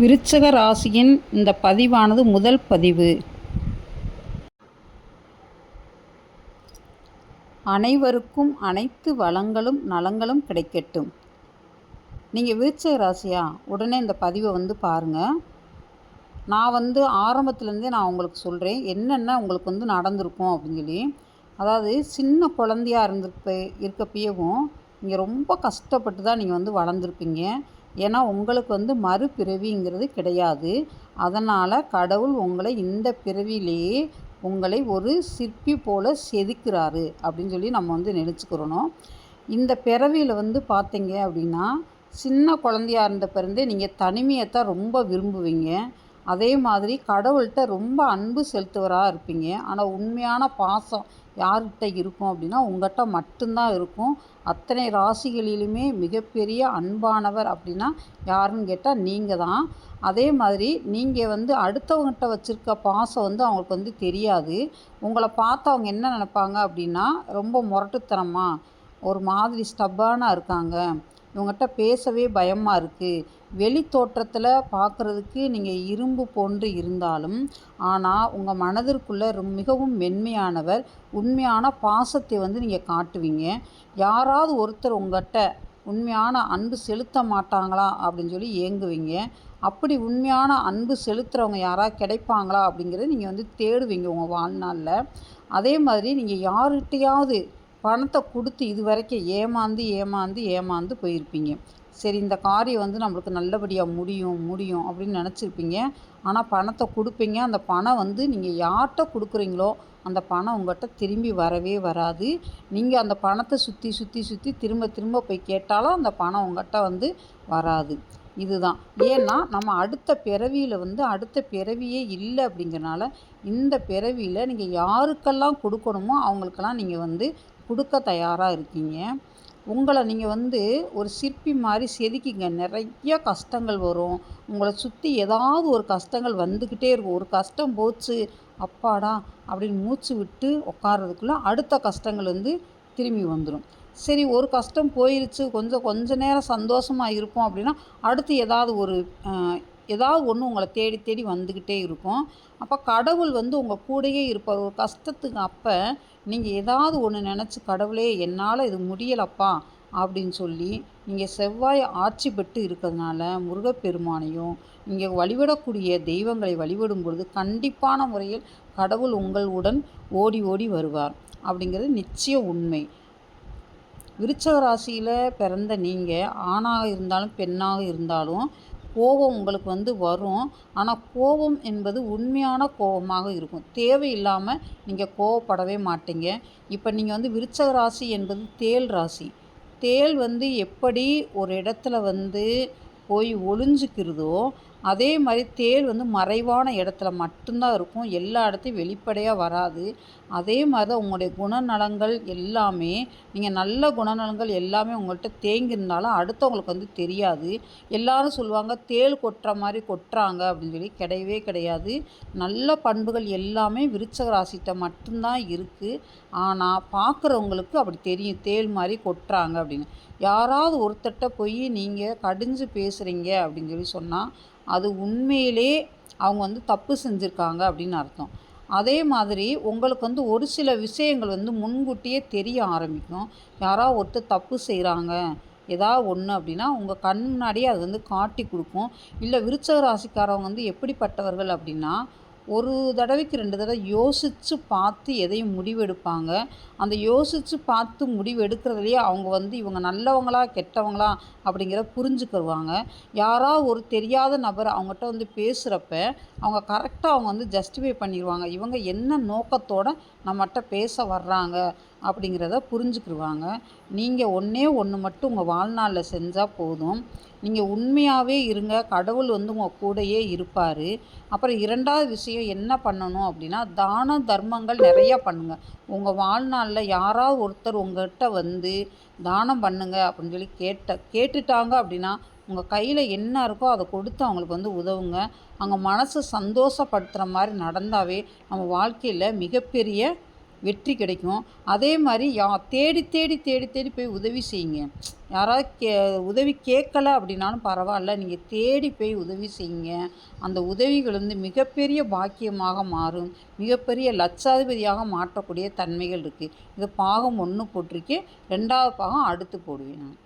விருச்சக ராசியின் இந்த பதிவானது முதல் பதிவு. அனைவருக்கும் அனைத்து வளங்களும் நலங்களும் கிடைக்கட்டும். நீங்கள் விருச்சக ராசியா உடனே இந்த பதிவை வந்து பாருங்கள் நான் வந்து ஆரம்பத்துலேருந்தே நான் உங்களுக்கு சொல்கிறேன் என்னென்ன உங்களுக்கு வந்து நடந்திருக்கும் அப்படின்னு சொல்லி. அதாவது சின்ன குழந்தையா இருந்திருப்ப இருக்கப்பயவும் நீங்கள் ரொம்ப கஷ்டப்பட்டு தான் நீங்கள் வந்து வளர்ந்துருப்பீங்க. ஏன்னா உங்களுக்கு வந்து மறுபிறவிங்கிறது கிடையாது. அதனால் கடவுள் உங்களை இந்த பிறவிலேயே உங்களை ஒரு சிற்பி போல் செதுக்கிறாரு அப்படின்னு சொல்லி நம்ம வந்து நினச்சிக்கிறணும். இந்த பிறவியில் வந்து பார்த்தீங்க அப்படின்னா சின்ன குழந்தையா இருந்த பிறந்தே நீங்கள் தனிமையை தான் ரொம்ப விரும்புவீங்க. அதே மாதிரி கடவுள்கிட்ட ரொம்ப அன்பு செலுத்துவராக இருப்பீங்க. ஆனால் உண்மையான பாசம் யார்கிட்ட இருக்கும் அப்படின்னா உங்கள்கிட்ட மட்டும்தான் இருக்கும். அத்தனை ராசிகளிலுமே மிகப்பெரிய அன்பானவர் அப்படின்னா யாருன்னு கேட்டால் நீங்கள் தான் அதே மாதிரி நீங்கள் வந்து அடுத்தவங்ககிட்ட வச்சுருக்க பாசம் வந்து அவங்களுக்கு வந்து தெரியாது. உங்களை பார்த்து அவங்க என்ன நினப்பாங்க அப்படின்னா ரொம்ப முரட்டுத்தனமாக ஒரு மாதிரி ஸ்டப்பானாக இருக்காங்க. இவங்ககிட்ட பேசவே பயமாக இருக்குது வெளி தோற்றத்தில் பார்க்குறதுக்கு நீங்கள் இரும்பு போன்று இருந்தாலும் ஆனால் உங்கள் மனதிற்குள்ளே மிகவும் மென்மையானவர் உண்மையான பாசத்தை வந்து நீங்கள் காட்டுவீங்க. யாராவது ஒருத்தர் உங்கள்கிட்ட உண்மையான அன்பு செலுத்த மாட்டாங்களா அப்படின்னு சொல்லி ஏங்குவீங்க. அப்படி உண்மையான அன்பு செலுத்துகிறவங்க யாராவது கிடைப்பாங்களா அப்படிங்கிறத நீங்கள் வந்து தேடுவீங்க உங்கள் வாழ்நாளில். அதே மாதிரி நீங்கள் யார்கிட்டையாவது பணத்தை கொடுத்து இது வரைக்கும் ஏமாந்து ஏமாந்து ஏமாந்து போயிருப்பீங்க. சரி இந்த காரியம் வந்து நம்மளுக்கு நல்லபடியாக முடியும் முடியும் அப்படின்னு நினச்சிருப்பீங்க. ஆனால் பணத்தை கொடுப்பீங்க. அந்த பணம் வந்து நீங்கள் யார்கிட்ட கொடுக்குறீங்களோ அந்த பணம் உங்கள்கிட்ட திரும்பி வரவே வராது. நீங்கள் அந்த பணத்தை சுற்றி சுற்றி சுற்றி திரும்ப திரும்ப போய் கேட்டாலும் அந்த பணம் உங்கள்கிட்ட வந்து வராது. இதுதான். ஏன்னா நம்ம அடுத்த பிறவியில் வந்து அடுத்த பிறவியே இல்லை அப்படிங்கிறனால இந்த பிறவியில் நீங்கள் யாருக்கெல்லாம் கொடுக்கணுமோ அவங்களுக்கெல்லாம் நீங்கள் வந்து கொடுக்க தயாராக இருக்கீங்க. உங்களை நீங்கள் வந்து ஒரு சிற்பி மாதிரி செதுக்கிங்க. நிறைய கஷ்டங்கள் வரும். உங்களை சுற்றி ஏதாவது ஒரு கஷ்டங்கள் வந்துக்கிட்டே இருக்கும். ஒரு கஷ்டம் போச்சு அப்பாடா அப்படின்னு மூச்சு விட்டு உட்காரதுக்குள்ளே அடுத்த கஷ்டங்கள் வந்து திரும்பி வந்துடும் சரி ஒரு கஷ்டம் போயிருச்சு. கொஞ்சம் கொஞ்ச நேரம் சந்தோஷமாக இருப்போம் அப்படின்னா அடுத்து ஏதாவது ஒரு ஏதாவது ஒன்று உங்களை தேடி தேடி வந்துக்கிட்டே இருக்கும். அப்போ கடவுள் வந்து உங்கள் கூடயே இருப்பார். ஒரு கஷ்டத்துக்கு அப்போ நீங்கள் ஏதாவது ஒன்று நினச்சி கடவுளே என்னால் இது முடியலப்பா அப்படின்னு சொல்லி நீங்கள் செவ்வாய் ஆட்சி பெற்று இருக்கிறதுனால முருகப்பெருமானையும் நீங்கள் வழிபடக்கூடிய தெய்வங்களை வழிபடும் பொழுது கண்டிப்பான முறையில் கடவுள் உங்களுடன் ஓடி ஓடி வருவார். அப்படிங்கிறது நிச்சய உண்மை. விருச்சக ராசியில் பிறந்த நீங்கள் ஆணாக இருந்தாலும் பெண்ணாக இருந்தாலும் கோபம் உங்களுக்கு வந்து வரும். ஆனால் கோபம் என்பது உண்மையான கோபமாக இருக்கும். தேவையில்லாமல் நீங்கள் கோவப்படவே மாட்டீங்க. இப்போ நீங்கள் வந்து விருச்சக ராசி என்பது தேல் ராசி. தேல் வந்து எப்படி ஒரு இடத்துல வந்து போய் ஒளிஞ்சிக்கிறதோ அதே மாதிரி தேள் வந்து மறைவான இடத்துல மட்டும்தான் இருக்கும். எல்லா இடத்தையும் வெளிப்படையாக வராது. அதே மாதிரி தான் உங்களுடைய குணநலங்கள் எல்லாமே நீங்கள் நல்ல குணநலங்கள் எல்லாமே உங்கள்கிட்ட தேங்கியிருந்தாலும் அடுத்தவங்களுக்கு வந்து தெரியாது. எல்லாரும் சொல்லுவாங்க தேள் கொட்டுற மாதிரி கொட்டுறாங்க அப்படின்னு சொல்லி கிடையவே கிடையாது. நல்ல பண்புகள் எல்லாமே விருச்சக ராசிட்ட மட்டும்தான் இருக்குது ஆனால் பார்க்குறவங்களுக்கு அப்படி தெரியும் தேள் மாதிரி கொட்டுறாங்க அப்படின்னு. யாராவது ஒருத்தட்ட போய் நீங்கள் கடிஞ்சு பேசுகிறீங்க அப்படின்னு சொல்லி சொன்னால் அது உண்மையிலே அவங்க வந்து தப்பு செஞ்சுருக்காங்க அப்படின்னு அர்த்தம். அதே மாதிரி உங்களுக்கு வந்து ஒரு சில விஷயங்கள் வந்து முன்கூட்டியே தெரிய ஆரம்பிக்கும். யாராவது ஒருத்தர் தப்பு செய்கிறாங்க ஏதாவது ஒன்று அப்படின்னா உங்கள் கண் முன்னாடியே அது வந்து காட்டி கொடுக்கும். இல்லை விருச்சக ராசிக்காரவங்க வந்து எப்படிப்பட்டவர்கள் அப்படின்னா ஒரு தடவைக்கு ரெண்டு தடவை யோசித்து பார்த்து எதையும் முடிவெடுப்பாங்க. அந்த யோசித்து பார்த்து முடிவு எடுக்கிறதுலையே அவங்க வந்து இவங்க நல்லவங்களா கெட்டவங்களா அப்படிங்கிற புரிஞ்சுக்கிடுவாங்க யாராவது ஒரு தெரியாத நபர் அவங்ககிட்ட வந்து பேசுகிறப்ப அவங்க கரெக்டாக அவங்க வந்து ஜஸ்டிஃபை பண்ணிடுவாங்க இவங்க என்ன நோக்கத்தோடு நம்மகிட்ட பேச வர்றாங்க? அப்படிங்கிறத புரிஞ்சுக்கிடுவாங்க நீங்கள் ஒன்றே ஒன்று மட்டும் உங்கள் வாழ்நாளில் செஞ்சால் போதும். நீங்கள் உண்மையாகவே இருங்க. கடவுள் வந்து உங்கள் கூடையே இருப்பார். அப்புறம் இரண்டாவது விஷயம் என்ன பண்ணணும் அப்படின்னா தான தர்மங்கள் நிறையா பண்ணுங்கள் உங்கள் வாழ்நாளில் யாராவது ஒருத்தர் உங்கள்கிட்ட வந்து தானம் பண்ணுங்க அப்படின்னு சொல்லி கேட்ட கேட்டுட்டாங்க அப்படின்னா உங்கள் கையில் என்ன இருக்கோ அதை கொடுத்து அவங்களுக்கு வந்து உதவுங்க. அவங்க மனசை சந்தோஷப்படுத்துகிற மாதிரி நடந்தாவே நம்ம வாழ்க்கையில் மிகப்பெரிய வெற்றி கிடைக்கும். அதே மாதிரி யா தேடி தேடி தேடி தேடி போய் உதவி செய்யுங்க. யாராவது கே உதவி கேட்கல அப்படின்னாலும் பரவாயில்ல. நீங்கள் தேடி போய் உதவி செய்யுங்க. அந்த உதவிகள் வந்து மிகப்பெரிய பாக்கியமாக மாறும். மிகப்பெரிய லட்சாதிபதியாக மாற்றக்கூடிய தன்மைகள் இருக்குது இது பாகம் ஒன்று போட்டிருக்கேன் ரெண்டாவது பாகம் அடுத்து போடுவேன் நான்.